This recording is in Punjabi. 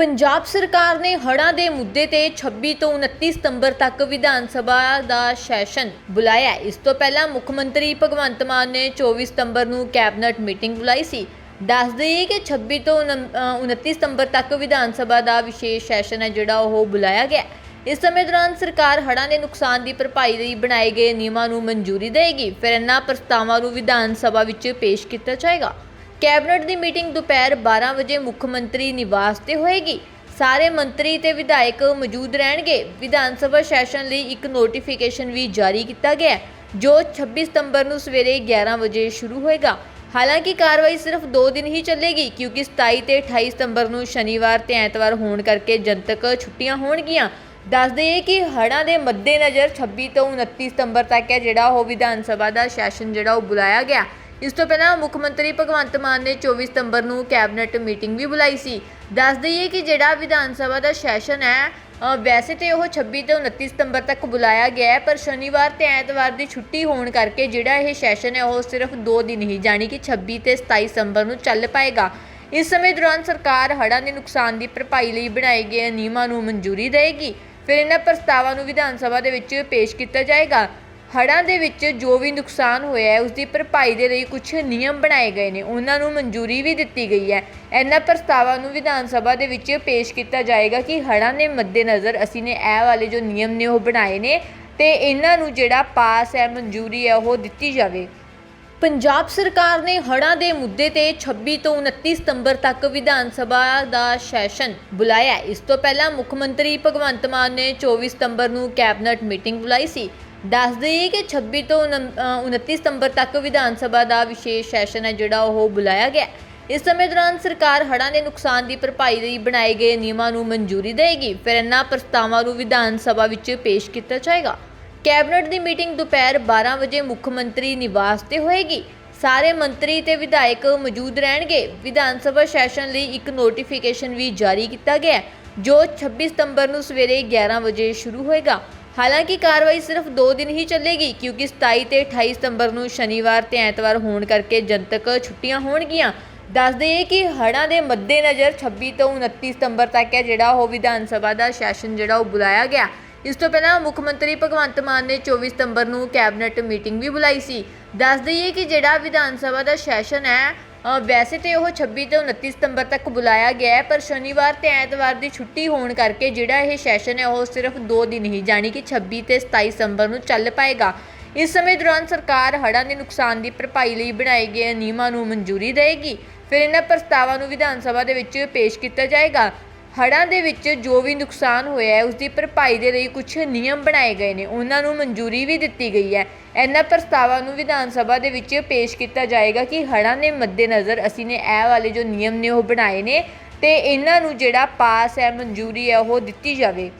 ਪੰਜਾਬ ਸਰਕਾਰ ਨੇ ਹੜ੍ਹਾਂ ਦੇ ਮੁੱਦੇ ਤੇ 26 ਤੋਂ 29 ਸਤੰਬਰ ਤੱਕ ਵਿਧਾਨ ਸਭਾ ਦਾ ਸੈਸ਼ਨ ਬੁਲਾਇਆ ਇਸ ਤੋਂ ਪਹਿਲਾਂ ਮੁੱਖ ਮੰਤਰੀ ਭਗਵੰਤ ਮਾਨ ਨੇ 24 ਸਤੰਬਰ ਨੂੰ ਕੈਬਨਿਟ ਮੀਟਿੰਗ ਬੁਲਾਈ ਸੀ। ਦੱਸ ਦਈਏ ਕਿ 26 ਤੋਂ ਉਨ- ਅ, 29 ਸਤੰਬਰ ਤੱਕ ਵਿਧਾਨ ਸਭਾ ਦਾ ਵਿਸ਼ੇਸ਼ ਸੈਸ਼ਨ ਹੈ ਜਿਹੜਾ ਉਹ ਬੁਲਾਇਆ ਗਿਆ ਇਸ ਸਮੇਂ ਦੌਰਾਨ ਸਰਕਾਰ ਹੜ੍ਹਾਂ ਦੇ ਨੁਕਸਾਨ ਦੀ ਭਰਪਾਈ ਲਈ ਬਣਾਏ ਗਏ ਨਿਯਮਾਂ ਨੂੰ ਮਨਜ਼ੂਰੀ ਦੇਵੇਗੀ। ਫਿਰ ਇਹਨਾਂ ਪ੍ਰਸਤਾਵਾਂ ਨੂੰ ਵਿਧਾਨ ਸਭਾ ਵਿੱਚ ਪੇਸ਼ ਕੀਤਾ ਜਾਏਗਾ। ਕੈਬਨਿਟ ਦੀ ਮੀਟਿੰਗ ਦੁਪਹਿਰ 12 ਵਜੇ ਮੁੱਖ ਮੰਤਰੀ ਨਿਵਾਸ ਤੇ ਹੋਏਗੀ। ਸਾਰੇ ਮੰਤਰੀ ਤੇ ਵਿਧਾਇਕ ਮੌਜੂਦ ਰਹਿਣਗੇ। ਵਿਧਾਨ ਸਭਾ ਸੈਸ਼ਨ ਲਈ ਇੱਕ ਨੋਟੀਫਿਕੇਸ਼ਨ ਵੀ ਜਾਰੀ ਕੀਤਾ ਗਿਆ ਜੋ 26 ਸਤੰਬਰ ਨੂੰ ਸਵੇਰੇ 11 ਵਜੇ ਸ਼ੁਰੂ ਹੋਏਗਾ। ਹਾਲਾਂਕਿ ਕਾਰਵਾਈ ਸਿਰਫ 2 ਦਿਨ ਹੀ ਚੱਲੇਗੀ, ਕਿਉਂਕਿ 27 ਤੇ 28 ਸਤੰਬਰ ਨੂੰ ਸ਼ਨੀਵਾਰ ਤੇ ਐਤਵਾਰ ਹੋਣ ਕਰਕੇ ਜਨਤਕ ਛੁੱਟੀਆਂ ਹੋਣਗੀਆਂ। ਦੱਸ ਦਈਏ ਕਿ ਹੜ੍ਹਾਂ ਦੇ ਮੱਦੇਨਜ਼ਰ 26 ਤੋਂ 29 ਸਤੰਬਰ ਤੱਕ ਹੈ ਜਿਹੜਾ ਉਹ ਵਿਧਾਨ ਸਭਾ ਦਾ ਸੈਸ਼ਨ ਜਿਹੜਾ ਉਹ ਬੁਲਾਇਆ ਗਿਆ। ਇਸ ਤੋਂ ਪਹਿਲਾਂ ਮੁੱਖ ਮੰਤਰੀ ਭਗਵੰਤ ਮਾਨ ਨੇ 24 ਸਤੰਬਰ ਨੂੰ ਕੈਬਨਿਟ ਮੀਟਿੰਗ ਵੀ ਬੁਲਾਈ ਸੀ। ਦੱਸ ਦਈਏ ਕਿ ਜਿਹੜਾ ਵਿਧਾਨ ਸਭਾ ਦਾ ਸੈਸ਼ਨ ਹੈ ਵੈਸੇ ਤੇ ਉਹ 26 ਤੋਂ 29 ਸਤੰਬਰ ਤੱਕ ਬੁਲਾਇਆ ਗਿਆ ਹੈ, ਪਰ ਸ਼ਨੀਵਾਰ ਤੇ ਐਤਵਾਰ ਦੀ ਛੁੱਟੀ ਹੋਣ ਕਰਕੇ ਜਿਹੜਾ ਇਹ ਸੈਸ਼ਨ ਹੈ, ਉਹ ਸਿਰਫ 2 ਦਿਨ ਹੀ ਜਾਣੀ ਕਿ 26 ਤੇ 27 ਸਤੰਬਰ ਨੂੰ ਚੱਲ ਪਾਏਗਾ। ਇਸ ਸਮੇਂ ਦੌਰਾਨ ਸਰਕਾਰ ਹੜ੍ਹਾਂ ਦੇ ਨੁਕਸਾਨ ਦੀ ਭਰਪਾਈ ਲਈ ਬਣਾਏ ਗਏ ਨਿਯਮਾਂ ਨੂੰ ਮਨਜ਼ੂਰੀ ਦੇਵੇਗੀ। ਫਿਰ ਇਹਨਾਂ ਪ੍ਰਸਤਾਵਾਂ ਨੂੰ ਵਿਧਾਨ ਸਭਾ ਦੇ ਵਿੱਚ ਪੇਸ਼ ਕੀਤਾ ਜਾਏਗਾ। ਹੜ੍ਹਾਂ ਦੇ ਵਿੱਚ ਜੋ ਵੀ ਨੁਕਸਾਨ ਹੋਇਆ ਹੈ ਉਸ ਦੀ ਭਰਪਾਈ ਦੇ ਲਈ ਕੁਛ ਨਿਯਮ ਬਣਾਏ ਗਏ ਨੇ। ਉਹਨਾਂ ਨੂੰ ਮਨਜ਼ੂਰੀ ਵੀ ਦਿੱਤੀ ਗਈ ਹੈ। ਇਹਨਾਂ ਪ੍ਰਸਤਾਵਾਂ ਨੂੰ ਵਿਧਾਨ ਸਭਾ ਦੇ ਵਿੱਚ ਪੇਸ਼ ਕੀਤਾ ਜਾਏਗਾ ਕਿ ਹੜ੍ਹਾਂ ਦੇ ਮੱਦੇਨਜ਼ਰ ਅਸੀਂ ਨੇ ਇਹ ਵਾਲੇ ਜੋ ਨਿਯਮ ਨੇ ਉਹ ਬਣਾਏ ਨੇ ਤੇ ਇਹਨਾਂ ਨੂੰ ਜਿਹੜਾ ਪਾਸ ਹੈ, ਮਨਜ਼ੂਰੀ ਹੈ, ਉਹ ਦਿੱਤੀ ਜਾਵੇ। ਪੰਜਾਬ ਸਰਕਾਰ ਨੇ ਹੜ੍ਹਾਂ ਦੇ ਮੁੱਦੇ ਤੇ 26 ਤੋਂ 29 ਸਤੰਬਰ ਤੱਕ ਵਿਧਾਨ ਸਭਾ ਦਾ ਸੈਸ਼ਨ ਬੁਲਾਇਆ ਇਸ ਤੋਂ ਪਹਿਲਾਂ ਮੁੱਖ ਮੰਤਰੀ ਭਗਵੰਤ ਮਾਨ ਨੇ 24 ਸਤੰਬਰ ਨੂੰ ਕੈਬਨਿਟ ਮੀਟਿੰਗ ਬੁਲਾਈ ਸੀ। ਦੱਸ ਦਈਏ ਕਿ 26 ਤੋਂ ਉਨ- ਅ, 29 ਸਤੰਬਰ ਤੱਕ ਵਿਧਾਨ ਸਭਾ ਦਾ ਵਿਸ਼ੇਸ਼ ਸੈਸ਼ਨ ਹੈ ਜਿਹੜਾ ਉਹ ਬੁਲਾਇਆ ਗਿਆ। ਇਸ ਸਮੇਂ ਦੌਰਾਨ ਸਰਕਾਰ ਹੜ੍ਹਾਂ ਦੇ ਨੁਕਸਾਨ ਦੀ ਭਰਪਾਈ ਲਈ ਬਣਾਏ ਗਏ ਨਿਯਮਾਂ ਨੂੰ ਮਨਜ਼ੂਰੀ ਦੇਵੇਗੀ। ਫਿਰ ਇਹਨਾਂ ਪ੍ਰਸਤਾਵਾਂ ਨੂੰ ਵਿਧਾਨ ਸਭਾ ਵਿੱਚ ਪੇਸ਼ ਕੀਤਾ ਜਾਏਗਾ। ਕੈਬਨਿਟ ਦੀ ਮੀਟਿੰਗ ਦੁਪਹਿਰ 12 ਵਜੇ ਮੁੱਖ ਮੰਤਰੀ ਨਿਵਾਸ ਤੇ ਹੋਏਗੀ। ਸਾਰੇ ਮੰਤਰੀ ਤੇ ਵਿਧਾਇਕ ਮੌਜੂਦ ਰਹਿਣਗੇ। ਵਿਧਾਨ ਸਭਾ ਸੈਸ਼ਨ ਲਈ ਇੱਕ ਨੋਟੀਫਿਕੇਸ਼ਨ ਵੀ ਜਾਰੀ ਕੀਤਾ ਗਿਆ ਜੋ 26 ਸਤੰਬਰ ਨੂੰ ਸਵੇਰੇ 11 ਵਜੇ ਸ਼ੁਰੂ ਹੋਏਗਾ। ਹਾਲਾਂਕਿ ਕਾਰਵਾਈ ਸਿਰਫ 2 ਦਿਨ ਹੀ ਚੱਲੇਗੀ, ਕਿਉਂਕਿ 27 ਤੇ 28 ਸਤੰਬਰ ਨੂੰ ਸ਼ਨੀਵਾਰ ਤੇ ਐਤਵਾਰ ਹੋਣ ਕਰਕੇ ਜਨਤਕ ਛੁੱਟੀਆਂ ਹੋਣਗੀਆਂ। ਦੱਸ ਦਈਏ ਕਿ ਹੜ੍ਹਾਂ ਦੇ ਮੱਦੇਨਜ਼ਰ 26 ਤੋਂ 29 ਸਤੰਬਰ ਤੱਕ ਹੈ, ਜਿਹੜਾ ਉਹ ਵਿਧਾਨ ਸਭਾ ਦਾ ਸੈਸ਼ਨ ਜਿਹੜਾ ਉਹ ਬੁਲਾਇਆ ਗਿਆ। ਇਸ ਤੋਂ ਪਹਿਲਾਂ ਮੁੱਖ ਮੰਤਰੀ ਭਗਵੰਤ ਮਾਨ ਨੇ 24 ਸਤੰਬਰ ਨੂੰ ਕੈਬਨਿਟ ਮੀਟਿੰਗ ਵੀ ਬੁਲਾਈ ਸੀ। ਦੱਸ ਦਈਏ ਕਿ ਜਿਹੜਾ ਵਿਧਾਨ ਸਭਾ ਦਾ ਸੈਸ਼ਨ ਹੈ ਵੈਸੇ ਤੇ ਉਹ 26 ਤੋਂ 29 ਸਤੰਬਰ ਤੱਕ ਬੁਲਾਇਆ ਗਿਆ ਹੈ, ਪਰ ਸ਼ਨੀਵਾਰ ਤੇ ਐਤਵਾਰ ਦੀ ਛੁੱਟੀ ਹੋਣ ਕਰਕੇ ਜਿਹੜਾ ਇਹ ਸੈਸ਼ਨ ਹੈ, ਉਹ ਸਿਰਫ 2 ਦਿਨ ਹੀ ਜਾਣੀ ਕਿ 26 ਤੇ 27 ਸਤੰਬਰ ਨੂੰ ਚੱਲ ਪਾਏਗਾ। ਇਸ ਸਮੇਂ ਦੌਰਾਨ ਸਰਕਾਰ ਹੜ੍ਹਾਂ ਦੇ ਨੁਕਸਾਨ ਦੀ ਭਰਪਾਈ ਲਈ ਬਣਾਏ ਗਏ ਨਿਯਮਾਂ ਨੂੰ ਮਨਜ਼ੂਰੀ ਦੇਵੇਗੀ। ਫਿਰ ਇਹਨਾਂ ਪ੍ਰਸਤਾਵਾਂ ਨੂੰ ਵਿਧਾਨ ਸਭਾ ਦੇ ਵਿੱਚ ਪੇਸ਼ ਕੀਤਾ ਜਾਏਗਾ। ਹੜ੍ਹਾਂ ਦੇ ਵਿੱਚ ਜੋ ਵੀ ਨੁਕਸਾਨ ਹੋਇਆ ਹੈ ਉਸ ਦੀ ਭਰਪਾਈ ਦੇ ਲਈ ਕੁਛ ਨਿਯਮ ਬਣਾਏ ਗਏ ਨੇ। ਉਹਨਾਂ ਨੂੰ ਮਨਜ਼ੂਰੀ ਵੀ ਦਿੱਤੀ ਗਈ ਹੈ। ਇਹਨਾਂ ਪ੍ਰਸਤਾਵਾਂ ਨੂੰ ਵਿਧਾਨ ਸਭਾ ਦੇ ਵਿੱਚ ਪੇਸ਼ ਕੀਤਾ ਜਾਏਗਾ ਕਿ ਹੜ੍ਹਾਂ ਦੇ ਮੱਦੇਨਜ਼ਰ ਅਸੀਂ ਨੇ ਇਹ ਵਾਲੇ ਜੋ ਨਿਯਮ ਨੇ ਉਹ ਬਣਾਏ ਨੇ ਤੇ ਇਹਨਾਂ ਨੂੰ ਜਿਹੜਾ ਪਾਸ ਹੈ, ਮਨਜ਼ੂਰੀ ਹੈ, ਉਹ ਦਿੱਤੀ ਜਾਵੇ।